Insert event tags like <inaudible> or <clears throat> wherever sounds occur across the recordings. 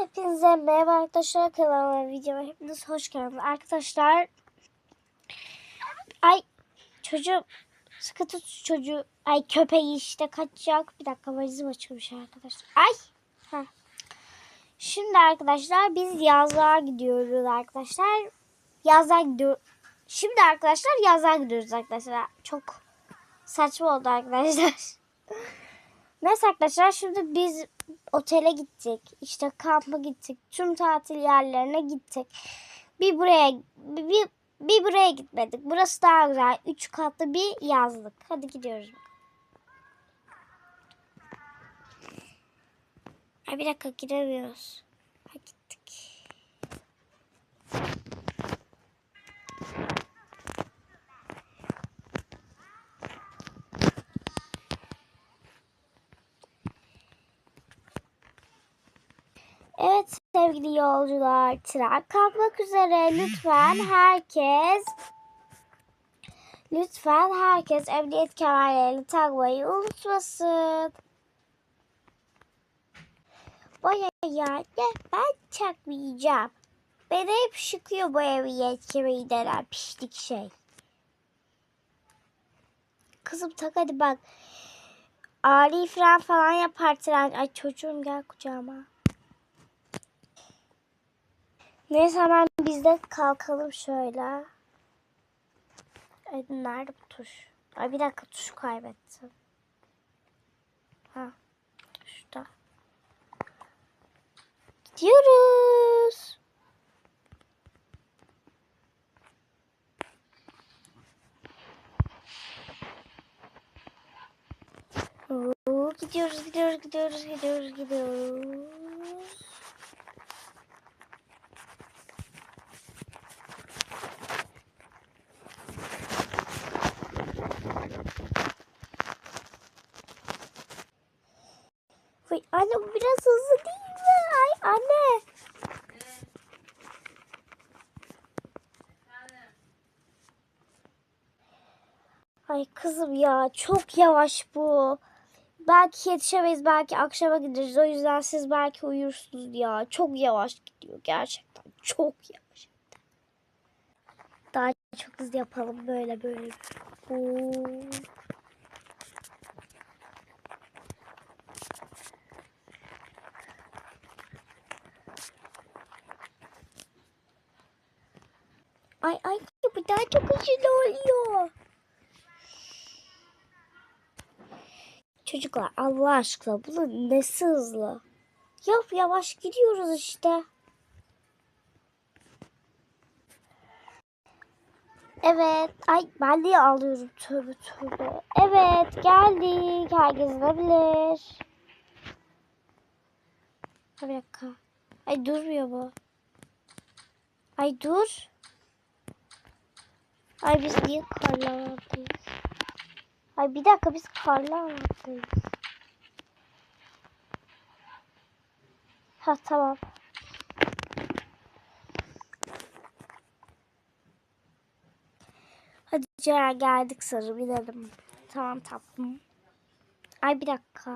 Hepinize merhaba arkadaşlar kanalıma videoma hepiniz hoş geldiniz. Arkadaşlar ay çocuğum sıkı tut çocuğu. Ay köpeği işte kaçacak. Bir dakika valizim açılmış arkadaşlar. Ay. Heh. Şimdi arkadaşlar biz yazlığa gidiyoruz arkadaşlar. Yazlığa gidiyor. Şimdi arkadaşlar yazlığa gidiyoruz arkadaşlar. Çok saçma oldu arkadaşlar. <laughs> Neyse arkadaşlar şimdi biz otele gittik. İşte kampa gittik. Tüm tatil yerlerine gittik. Bir buraya bir, bir, buraya gitmedik. Burası daha güzel. Üç katlı bir yazlık. Hadi gidiyoruz. Bir dakika giremiyoruz. Evet sevgili yolcular, tren kalkmak üzere. Lütfen herkes lütfen herkes emniyet kemerlerini takmayı unutmasın. Boyaya ne ben çakmayacağım. Beni hep şıkıyor bu emniyet kemeri denen pişlik şey. Kızım tak hadi bak. Ani fren falan yapar tren. Ay çocuğum gel kucağıma. Neyse hemen biz de kalkalım şöyle. Ay nerede bu tuş? Ay bir dakika tuşu kaybettim. Ha. Şurada. Gidiyoruz. Oo, gidiyoruz, gidiyoruz, gidiyoruz, gidiyoruz, gidiyoruz. Vay anne bu biraz hızlı değil mi? Ay anne. Ay kızım ya çok yavaş bu. Belki yetişemeyiz belki akşama gideriz. O yüzden siz belki uyursunuz ya. Çok yavaş gidiyor gerçekten. Çok yavaş. Daha çok hızlı yapalım böyle böyle. Oo. Ay ay bu daha çok hızlı oluyor. Çocuklar Allah aşkına bunun nesi hızlı? Yap yavaş gidiyoruz işte. Evet. Ay ben niye alıyorum tövbe tövbe. Evet geldik. Herkes inebilir. Bir dakika. Ay durmuyor bu. Ay dur. Ay biz niye karlardayız? Ay bir dakika biz karlardayız. Ha tamam. Hadi Ceren geldik sarı binelim. Tamam tatlım. Ay bir dakika.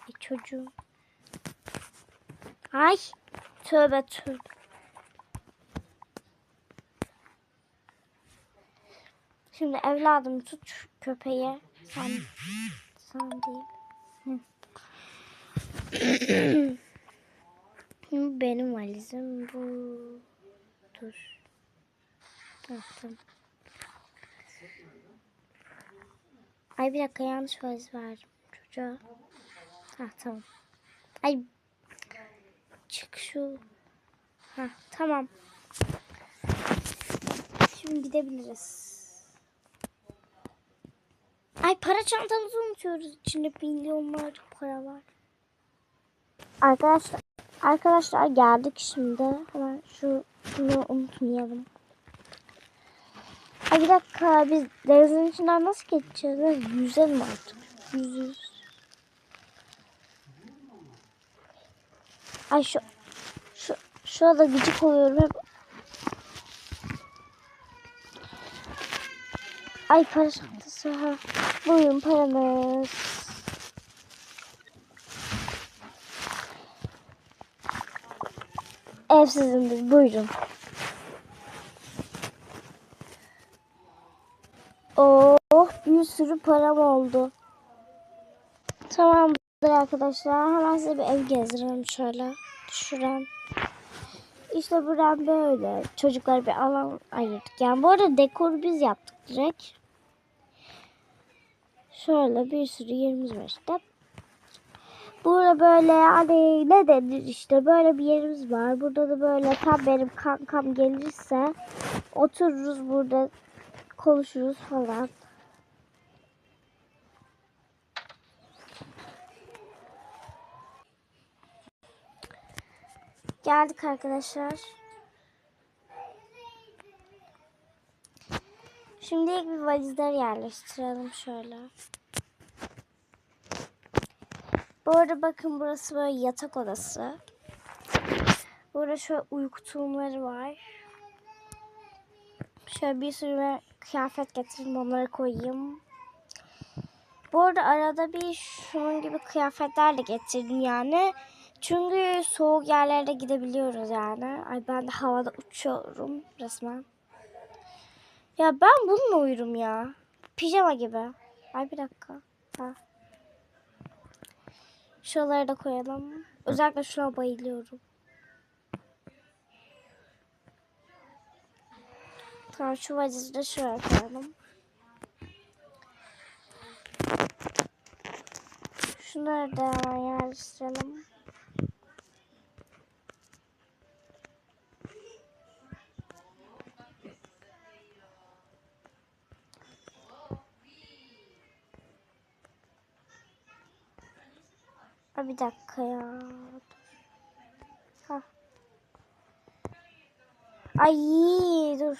Ay çocuğum. Ay tövbe tövbe. Şimdi evladım tut köpeği. Sen, sen değil. Şimdi <clears throat> benim valizim bu. Dur. Tamam. Ay bir dakika yanlış valiz verdim çocuğa. Ha tamam. Ay çık şu. Ha tamam. Şimdi gidebiliriz. Ay para çantamızı unutuyoruz. İçinde milyonlarca para var. Arkadaşlar arkadaşlar geldik şimdi. Hemen şu şunu unutmayalım. Ay bir dakika biz denizin içinden nasıl geçeceğiz? Yüzelim artık. Yüzüz. Ay şu şu şurada gıcık oluyorum hep. Ay para çantası ha. Buyurun paranız. Ev sizindir. Buyurun. Oh bir sürü param oldu. Tamamdır arkadaşlar. Hemen size bir ev gezdirelim şöyle. Şuram. İşte buram böyle. Çocuklar bir alan ayırdık. Yani bu arada dekoru biz yaptık direkt. Şöyle bir sürü yerimiz var işte. Burada böyle hani ne denir işte böyle bir yerimiz var. Burada da böyle tam benim kankam gelirse otururuz burada konuşuruz falan. Geldik arkadaşlar. Şimdi ilk bir valizleri yerleştirelim şöyle. Bu arada bakın burası böyle yatak odası. Burada şöyle uyku tulumları var. Şöyle bir sürü kıyafet getirdim onları koyayım. Bu arada arada bir şunun gibi kıyafetler de getirdim yani. Çünkü soğuk yerlere gidebiliyoruz yani. Ay ben de havada uçuyorum resmen. Ya ben bununla uyurum ya. Pijama gibi. Ay bir dakika. Ha. Şuraları da koyalım. Özellikle şuna bayılıyorum. Tamam şu valizi de şuraya koyalım. Şunları da hemen yerleştirelim. Ha, bir dakika ya. Ha. Ay dur.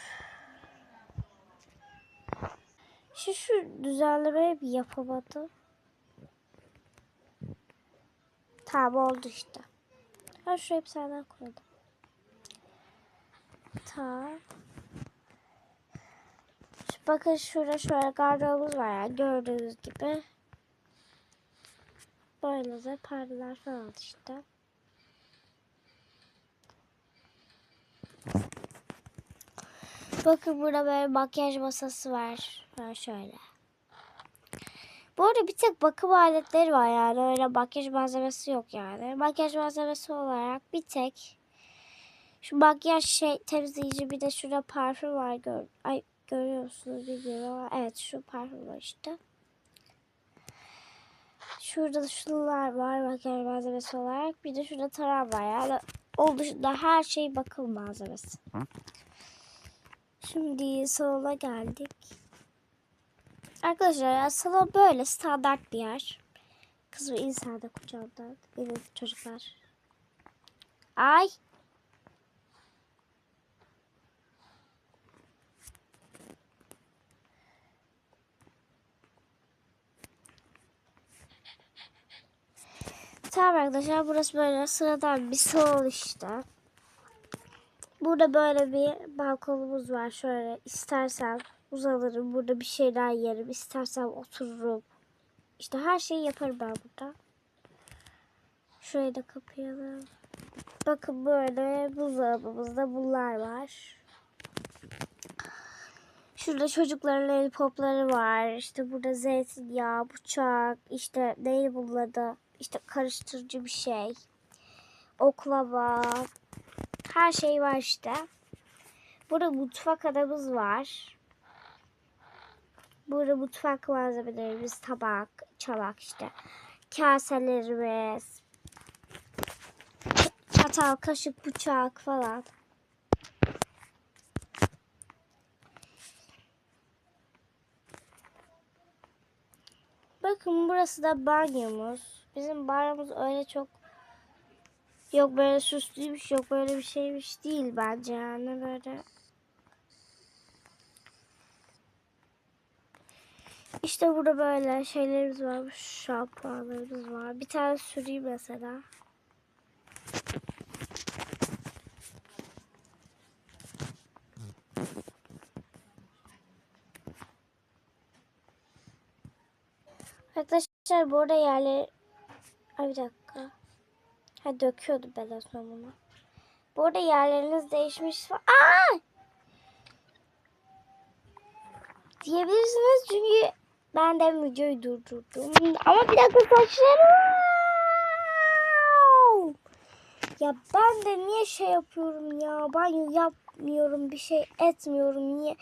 Şu şu düzenlemeyi bir yapamadı. Tamam oldu işte. Ha şu hepsinden koydum. Tamam. Bakın şurada şöyle gardırobumuz var ya gördüğünüz gibi. De perdeler falan işte. Bakın burada böyle makyaj masası var. Böyle şöyle. Bu arada bir tek bakım aletleri var yani. Öyle makyaj malzemesi yok yani. Makyaj malzemesi olarak bir tek şu makyaj şey temizleyici bir de şurada parfüm var. Gör, ay görüyorsunuz bilmiyorum ama evet şu parfüm var işte. Şurada da şunlar var makyaj malzemesi olarak. Bir de şurada taran var yani. Onun dışında her şey bakım malzemesi. Şimdi salona geldik. Arkadaşlar ya salon böyle standart bir yer. Kız ve insan da kucağında. Benim çocuklar. Ay. Tamam arkadaşlar burası böyle sıradan bir salon işte. Burada böyle bir balkonumuz var. Şöyle istersem uzanırım. Burada bir şeyler yerim. İstersem otururum. İşte her şeyi yaparım ben burada. Şurayı da kapayalım. Bakın böyle buzdolabımızda bunlar var. Şurada çocukların el popları var. İşte burada zeytinyağı, bıçak, işte neydi bunlar da işte karıştırıcı bir şey. Oklava. Her şey var işte. Burada mutfak adamız var. Burada mutfak malzemelerimiz tabak, çanak işte. Kaselerimiz. Çatal, kaşık, bıçak falan. Bakın burası da banyomuz. Bizim banyomuz öyle çok yok böyle süslüymüş yok böyle bir şeymiş değil bence yani böyle. İşte burada böyle şeylerimiz var. Şampuanlarımız var. Bir tane süreyim mesela. Arkadaşlar burada yerleri... Ay bir dakika. Ha en son bunu. Bu arada yerleriniz değişmiş. Aa! Diyebilirsiniz çünkü ben de videoyu durdurdum. Ama bir dakika saçlarım. Ya ben de niye şey yapıyorum ya? Banyo yapmıyorum, bir şey etmiyorum. Niye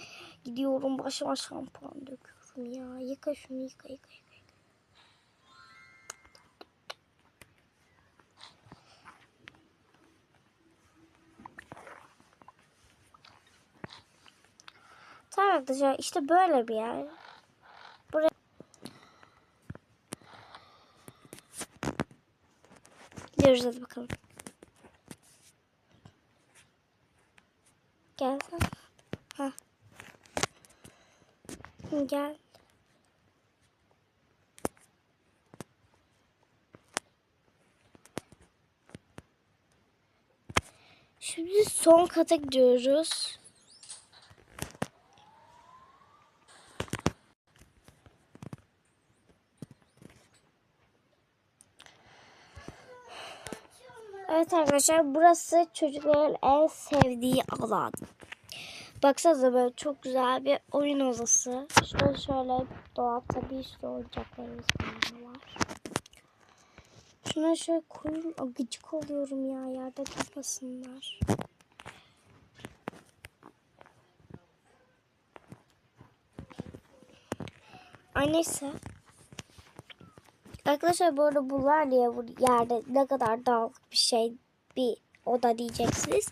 gidiyorum başıma şampuan döküyorum ya? Yıka şunu, yıka, yıka, yıka. Arkadaşlar işte böyle bir yer. Buraya Gidiyoruz hadi bakalım. Gel. Ha. Gel. Şimdi son kata gidiyoruz. Evet arkadaşlar burası çocukların en sevdiği alan. Baksanıza böyle çok güzel bir oyun odası. İşte şöyle dolapta bir sürü oyuncaklarımız var. Şuna şöyle koyun. Aa, Gıcık oluyorum ya yerde durmasınlar. Ay neyse. Arkadaşlar bu arada bunlar diye bu yerde ne kadar dağınık bir şey bir oda diyeceksiniz.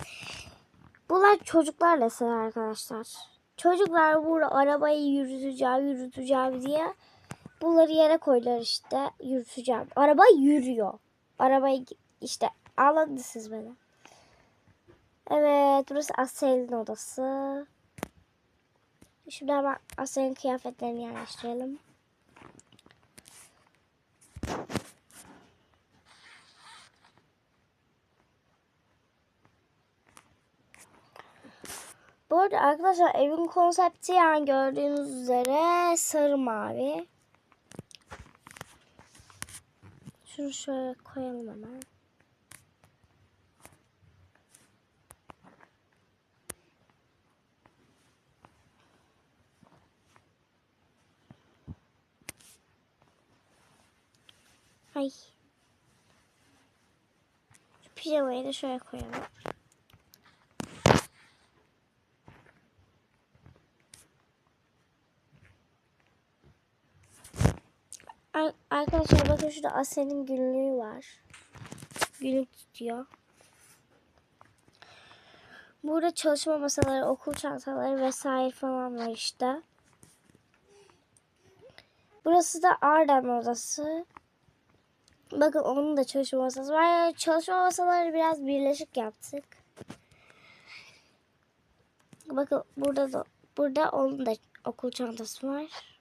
Bunlar çocuklarla sever arkadaşlar. Çocuklar burada arabayı yürüteceğim yürüteceğim diye bunları yere koydular işte yürüteceğim. Araba yürüyor. Arabayı işte anladınız siz beni. Evet burası Asel'in odası. Şimdi hemen Asel'in kıyafetlerini yerleştirelim. Bu arada arkadaşlar evin konsepti yani gördüğünüz üzere sarı mavi. Şunu şöyle koyalım hemen. Ay. Pijamayı da şöyle koyalım. Arkadaşlar bakın şurada Asel'in günlüğü var. Günlük tutuyor. Burada çalışma masaları, okul çantaları vesaire falan var işte. Burası da Ardan odası. Bakın onun da çalışma masası var. Yani çalışma masaları biraz birleşik yaptık. Bakın burada da burada onun da okul çantası var.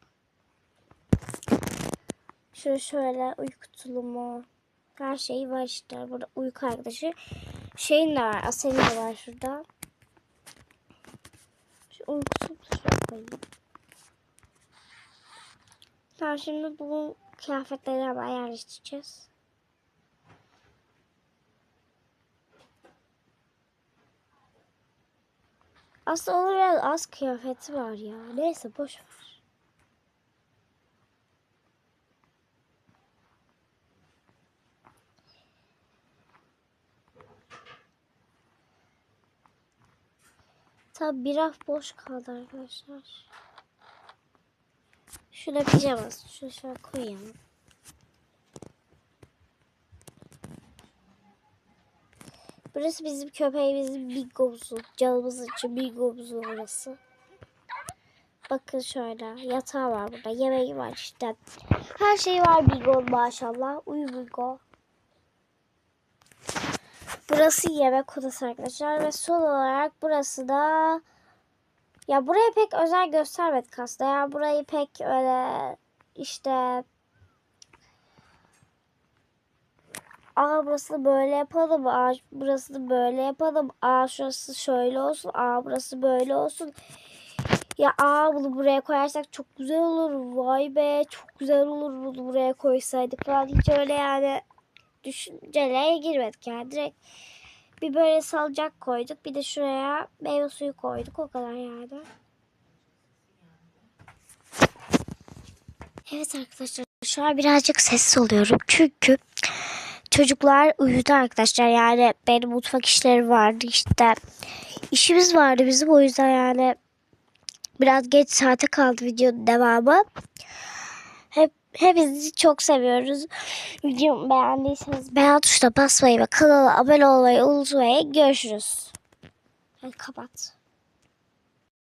Şöyle şöyle uyku tulumu. Her şeyi var işte. Burada uyku arkadaşı. Şeyin de var. Asel'in de var şurada. Şu uyku tulumu şuraya koyayım. Tamam şimdi bu kıyafetleri hemen yerleştireceğiz. Aslında onun biraz az kıyafeti var ya. Neyse boş ver. Tabi bir raf boş kaldı arkadaşlar. Şurada pijaması. Şunu şöyle koyalım. Burası bizim köpeğimizin Bigom'su. Canımız için Bigom'su burası. Bakın şöyle yatağı var burada. Yemeği var işte. Her şey var Bigom maşallah. Uyu Bigo. Burası yemek odası arkadaşlar. Ve son olarak burası da ya buraya pek özel göstermedik aslında. Ya burayı pek öyle işte Aa burası da böyle yapalım. Aa burası da böyle yapalım. Aa şurası şöyle olsun. Aa burası böyle olsun. Ya aa bunu buraya koyarsak çok güzel olur. Vay be çok güzel olur bunu buraya koysaydık falan. Hiç öyle yani düşüncelere girmedik yani. Direkt Bir böyle salıncak koyduk. Bir de şuraya meyve suyu koyduk. O kadar yani. Evet arkadaşlar şu an birazcık sessiz oluyorum. Çünkü çocuklar uyudu arkadaşlar. Yani benim mutfak işleri vardı işte. İşimiz vardı bizim o yüzden yani biraz geç saate kaldı videonun devamı. Hep, hepinizi çok seviyoruz. Videomu beğendiyseniz beğen tuşuna basmayı ve kanala abone olmayı unutmayın. Görüşürüz. Hadi kapat.